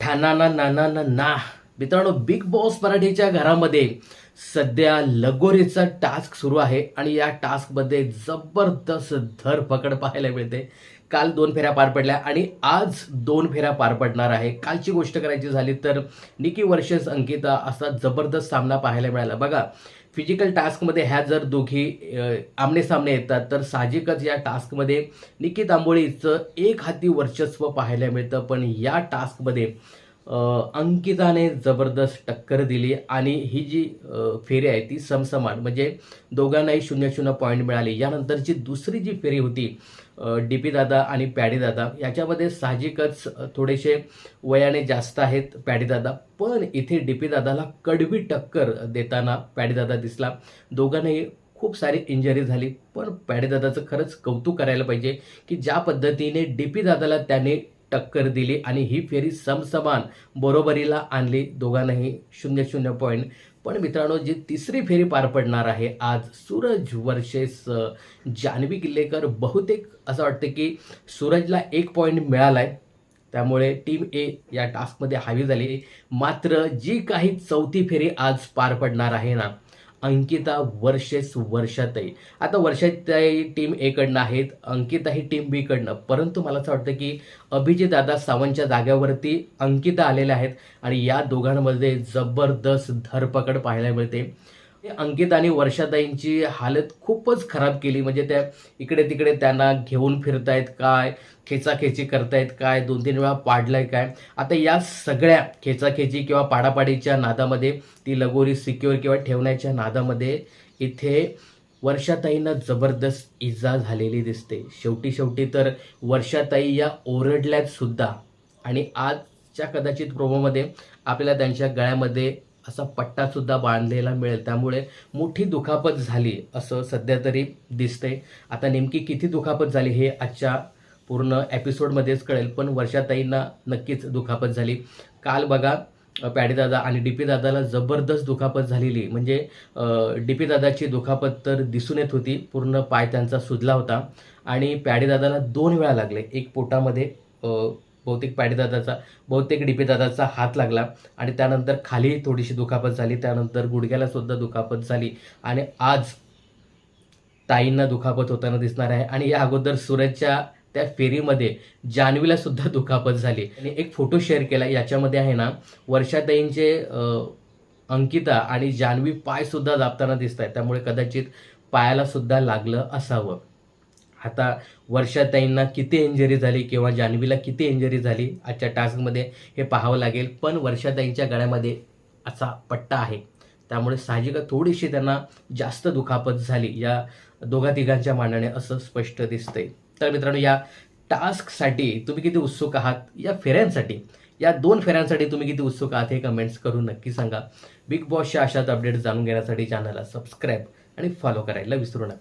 ठाणाना नाना ना ना मित्रांनो बिग बॉस मराठीच्या घरामध्ये सध्या लगोरीचा टास्क सुरू आहे आणि या टास्कमध्ये जबरदस्त धरपकड पाहायला मिळते. काल दोन फेऱ्या पार पडल्या आणि आज दोन फेऱ्या पार पडणार आहे. कालची गोष्ट करायची झाली तर निकी वर्षेस अंकिता असा जबरदस्त सामना पाहायला मिळाला. बघा फिजिकल टास्कमध्ये ह्या जर दोघी आमने सामने येतात तर साहजिकच या टास्कमध्ये निकी तांबोळीचं एक हाती वर्चस्व पाहायला मिळतं. पण या टास्कमध्ये अंकिताने जबरदस्त टक्कर दिली आणि ही जी फेरी आहे ती समसमान म्हणजे दोघांनाही शून्य शून्य पॉईंट मिळाली. यानंतरची दुसरी जी फेरी होती डी पी दादा आणि पॅडी दादा याच्यामध्ये साहजिकच थोडेसे वयाने जास्त आहेत पॅडी दादा पण इथे डी पी दादाला कडवी टक्कर देताना पॅडी दादा दिसला. दोघांनाही खूप सारी इंजरी झाली पण पॅडेदादाचं खरंच कौतुक करायला पाहिजे की ज्या पद्धतीने डी पी दादाला त्याने टक्कर दिली आणि ही फेरी समसमान बरोबरीला आणली. दोघांनाही शून्य शून्य पॉईंट पण मित्रांनो जी तिसरी फेरी पार पडणार आहे आज सूरज वर्सेस जान्हवी किल्लेकर. बहुतेक असं वाटतं की सूरजला एक पॉईंट मिळाला आहे त्यामुळे टीम ए या टास्कमध्ये हवी झाली. मात्र जी काही चौथी फेरी आज पार पडणार आहे ना अंकिता वर्षेस वर्षाताई. आता वर्षाताई टीम एकडनं आहेत अंकिता ही टीम बीकडनं परंतु मला असं वाटतं की अभिजित दादा सावंतच्या जाग्यावरती अंकिता आलेल्या आहेत आणि या दोघांमध्ये जबरदस्त धरपकड पाहायला मिळते. अंकित आणि वर्षाताईंची हालत खूपच खराब केली. म्हणजे त्या इकडे तिकडे त्यांना घेऊन फिरतायत काय खेचाखेची करतायत काय दोन तीन वेळा पाडलंय काय. आता या सगळ्या खेचाखेची किंवा पाडापाडीच्या नादामध्ये ती लगोरी सिक्युअर किंवा ठेवण्याच्या नादामध्ये इथे वर्षाताईंना जबरदस्त इजा झालेली दिसते. शेवटी शेवटी तर वर्षाताई या ओरडल्यात सुद्धा. आणि आजच्या कदाचित प्रोमोमध्ये आपल्याला त्यांच्या गळ्यामध्ये असा पट्टासुद्धा बांधलेला मिळेल. त्यामुळे मोठी दुखापत झाली असं सध्या तरी दिसतंय. आता नेमकी किती दुखापत झाली हे आजच्या पूर्ण एपिसोडमध्येच कळेल पण वर्षाताईंना नक्कीच दुखापत झाली. काल बघा पॅडीदादा आणि डी पी दादाला जबरदस्त दुखापत झालेली. म्हणजे डी पी दादाची दुखापत तर दिसून येत होती पूर्ण पाय त्यांचा सुजला होता. आणि पॅडीदादाला दोन वेळा लागले एक पोटामध्ये बहुतेक पॅडीदादाचा बहुतेक डी पी दादाचा हात लागला आणि त्यानंतर खाली थोडीशी दुखापत झाली त्यानंतर गुडघ्याला सुद्धा दुखापत झाली आणि आज ताईंना दुखापत होताना दिसणार आहे आणि या अगोदर सूरजच्या त्या फेरीमध्ये जान्हवीला सुद्धा दुखापत झाली. आणि एक फोटो शेअर केला याच्यामध्ये आहे ना वर्षाताईंचे अंकिता आणि जान्हवी पायसुद्धा दाबताना दिसत आहेत त्यामुळे कदाचित पायाला सुद्धा लागलं असावं. आता वर्षाताईंना किती इंजरी झाली किंवा जान्हवीला किती इंजरी झाली आजच्या टास्कमध्ये हे पाहावं लागेल. पण वर्षाताईंच्या गळ्यामध्ये असा पट्टा आहे. त्यामुळे साहजिकच थोडीशी त्यांना जास्त दुखापत झाली. या दोघा तिघांच्या मानाने असं स्पष्ट दिसतंय. तर मित्रांनो या टास्कसाठी तुम्ही किती उत्सुक आहात? या फेऱ्यांसाठी. या दोन फेऱ्यांसाठी तुम्ही किती उत्सुक आहात हे कमेंट्स करून नक्की सांगा. बिग बॉसच्या अशाच अपडेट जाणून घेण्यासाठी चॅनलला सबस्क्राईब आणि फॉलो करायला विसरू नका.